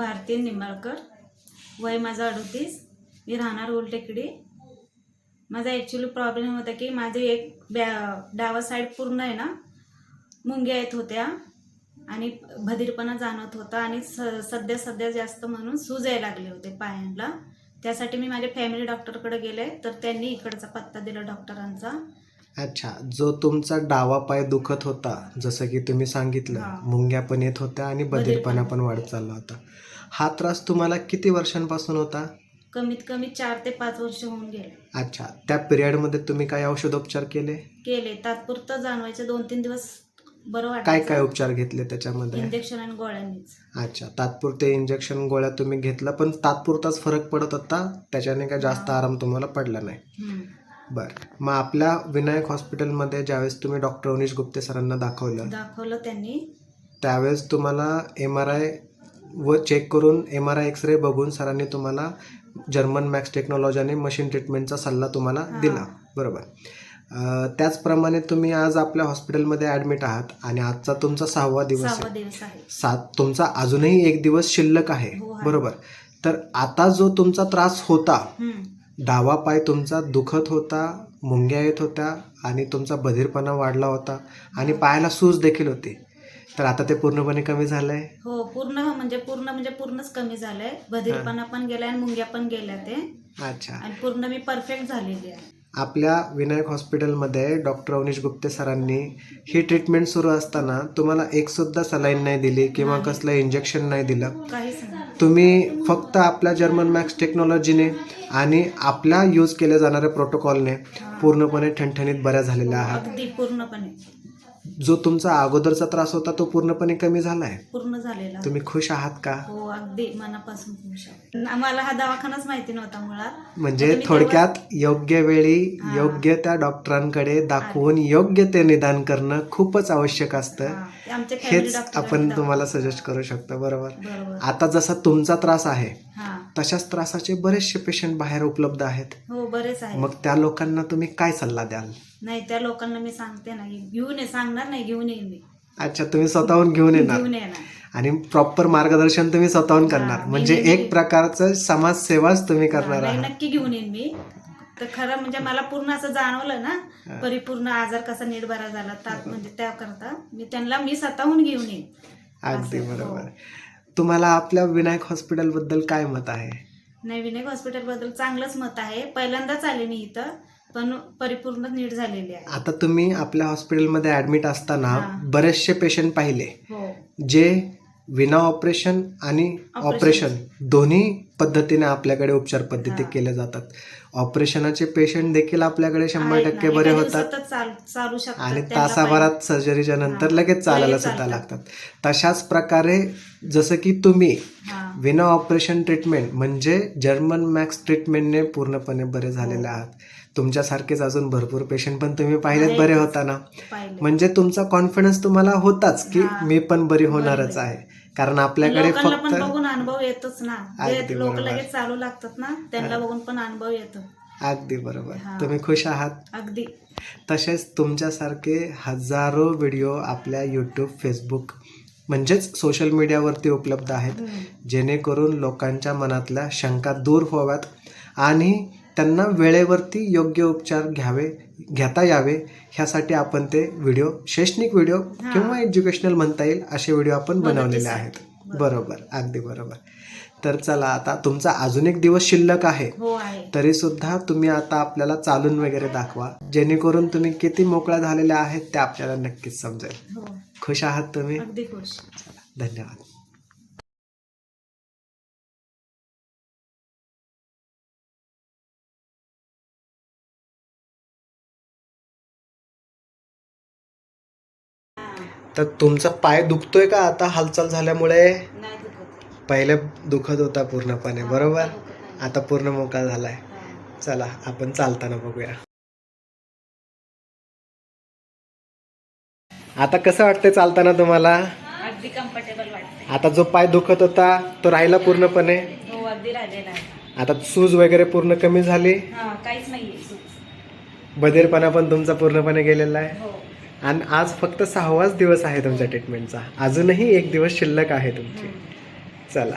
भारती निंबाळकर. वय माझं अडतीस. मी राहणार उलटेकडी माझा ॲक्च्युली प्रॉब्लेम होता की माझे एक बॅ डावा साईड पूर्ण आहे ना? मुंग्या येत होत्या. आणि भदीरपणा जाणवत होता आणि स सध्या सध्या जास्त म्हणून सूज यायला लागले होते पायांना. त्यासाठी मी माझ्या फॅमिली डॉक्टरकडे गेले. तर त्यांनी इकडचा पत्ता दिला डॉक्टरांचा अच्छा जो तुमचा डावा पाय दुखत होता जसं की तुम्ही सांगितलं हा. मुंग्या पण येत होत्या आणि बधीरपणा. पण वाढत चालला होता. हा त्रास तुम्हाला किती वर्षांपासून होता? कमीत कमी चार ते पाच वर्ष होऊन गेले. अच्छा त्या पिरियडमध्ये तुम्ही काय औषधोपचार केले? केले. तात्पुरतं जाणवायचे दोन तीन दिवस बरं काय वाटायचं. काय उपचार घेतले त्याच्यामध्ये? इंजेक्शन आणि गोळ्यांनीच. अच्छा तात्पुरते इंजेक्शन गोळ्या तुम्ही घेतला पण तात्पुरताच फरक पडत होता? त्याच्याने काय जास्त हा. आराम तुम्हाला पडला नाही? हम्म. बरं. मग आपल्या विनायक हॉस्पिटलमध्ये ज्यावेळेस तुम्ही डॉक्टर अनिश गुप्ते सरांना दाखवलं दाखवलं त्यांनी. त्यावेळेस तुम्हाला एम आर आय व चेक करून एम आर आय एक्सरे बघून सरांनी तुम्हाला जर्मन मॅक्स टेक्नॉलॉजी आणि मशीन ट्रीटमेंटचा सल्ला तुम्हाला हा. दिला. बरोबर. अं, त्याचप्रमाणे तुम्ही आज आपल्या हॉस्पिटलमध्ये ॲडमिट आहात आणि आजचा तुमचा सहावा दिवस सहावा आहे दिवस आहे. सात तुमचा अजूनही एक दिवस शिल्लक आहे. हो, आहे. बरोबर. तर आता जो तुमचा त्रास होता हम्म. डावा पाय तुमचा दुखत होता मुंग्या येत होत्या आणि तुमचा बधीरपणा वाढला होता आणि पायाला सूज देखील होती. तर आता ते पूर्णपणे कमी झालंय? हो पूर्ण म्हणजे पूर्ण म्हणजे पूर्णच कमी झालंय. बधीरपणा पण गेलाय आणि मुंग्या पण गेल्या ते. अच्छा. आणि पूर्ण मी परफेक्ट झालेली आहे. आपल्या विनायक हॉस्पिटलमध्ये डॉक्टर अवनीश गुप्ते सरांनी ही ट्रीटमेंट सुरू असताना तुम्हाला एक सुद्धा सलाईन नाही दिली किंवा. कसलं इंजेक्शन नाही दिलं? काहीच नाही. तुम्ही फक्त आपल्या जर्मन मॅक्स टेक्नॉलॉजीने आणि आपल्या यूज केल्या जाणाऱ्या प्रोटोकॉलने पूर्णपणे ठणठणीत बऱ्या झालेल्या आहात. अगदी पूर्णपणे. जो तुमचा अगोदरचा त्रास होता तो पूर्णपणे कमी झालाय? पूर्ण झालेला. तुम्ही खुश आहात का? हो अगदी मनापासून खुश आहे. मला हा दवाखानाच माहिती नव्हता मुळात. म्हणजे थोडक्यात योग्य वेळी हा. योग्य त्या डॉक्टरांकडे दाखवून योग्य ते निदान करणं खूपच आवश्यक असतं. हा, ते हेच आपण तुम्हाला सजेस्ट करू शकतो बरोबर? बरोबर. आता जसा तुमचा त्रास आहे हा. तशाच त्रासाचे बरेचसे पेशंट बाहेर उपलब्ध आहेत. हो बरेच आहे मग त्या लोकांना तुम्ही काय सल्ला द्याल? नाही त्या लोकांना मी सांगते ना घेऊन ये सांगणार नाही घेऊन येईन मी. अच्छा तुम्ही स्वतःहून घेऊन येणार? घेऊन येणार. आणि प्रॉपर मार्गदर्शन तुम्ही स्वतःहून करणार. म्हणजे एक प्रकारचं समाजसेवाच तुम्ही करणार नाही, आहात. नक्की घेऊन येईन मी. तर खरं म्हणजे मला पूर्ण असं जाणवलं ना परिपूर्ण आजार कसा नीट बरा झाला तात म्हणजे त्याकरता मी त्यांना मी स्वतःहून घेऊन येईन. अगदी असं, हो. बरोबर. तुम्हाला आपल्या विनायक हॉस्पिटलबद्दल काय मत आहे? नाही विनायक हॉस्पिटलबद्दल चांगलंच मत आहे. पहिल्यांदाच आले मी इथं पण परिपूर्ण नीट झालेली आहे. आता तुम्ही आपल्या हॉस्पिटलमध्ये ऍडमिट असताना. बरेचसे पेशंट पाहिले हो. जे विना ऑपरेशन आणि ऑपरेशन. दोन्ही पद्धतीने आपल्याकडे उपचार पद्धती. केल्या जातात ऑपरेशनाचे पेशंट देखील आपल्याकडे शंभर. टक्के बरे होतात आणि तासाभरात सर्जरीच्या नंतर. लगेच चालायला सुद्धा. लागतात तशाच प्रकारे जसं की तुम्ही. विना ऑपरेशन ट्रीटमेंट म्हणजे जर्मन मॅक्स ट्रीटमेंटने पूर्णपणे बरे झालेले हो. आहात तुमच्यासारखेच अजून भरपूर पेशंट पण तुम्ही पाहिलेत. बरे होताना म्हणजे तुमचा कॉन्फिडन्स तुम्हाला होताच की. मी पण बरी होणारच. आहे कारण आपल्याकडे लोकांना पण फक्त बघून अनुभव येतोच ना. अगदी जे लोक बरोबर. लगेच चालू लागतात ना त्यांना बघून पण अनुभव येतो. अगदी बरोबर. हा. तुम्ही खुश आहात? अगदी. तसेच तुमच्यासारखे हजारो व्हिडिओ आपल्या यूट्यूब फेसबुक म्हणजेच सोशल मीडियावरती उपलब्ध आहेत. जेणेकरून लोकांच्या मनातल्या शंका दूर व्हाव्यात आणि त्यांना वेळेवरती योग्य उपचार घ्यावे घेता यावे ह्यासाठी आपण ते व्हिडिओ शैक्षणिक व्हिडिओ हा. किंवा एज्युकेशनल म्हणता येईल असे व्हिडिओ आपण बनवलेले. आहेत. बरोबर. अगदी बरोबर. तर चला आता तुमचा अजून एक दिवस शिल्लक आहे. हो आहे. तरी सुद्धा तुम्ही आता आपल्याला चालून वगैरे दाखवा. जेणेकरून तुम्ही किती मोकळ्या झालेल्या आहेत ते आपल्याला नक्कीच समजेल. हो. खुश आहात तुम्ही? अगदी खुश. धन्यवाद. तर तुमचा पाय दुखतोय का? आता हालचाल झाल्यामुळे पहिले दुखत होता पूर्णपणे बरोबर. आता पूर्ण मोकळा झालाय. चला आपण चालताना बघूया. आता कसं वाटतंय चालताना तुम्हाला? आता जो पाय दुखत होता तो राहिला पूर्णपणे? हो आता सूज वगैरे पूर्ण कमी झाली? बधीरपणा पण तुमचा पूर्णपणे गेलेला आहे? हो. आणि आज फक्त सहावाच दिवस आहे तुमच्या ट्रीटमेंटचा अजूनही एक दिवस शिल्लक आहे तुमची. चला.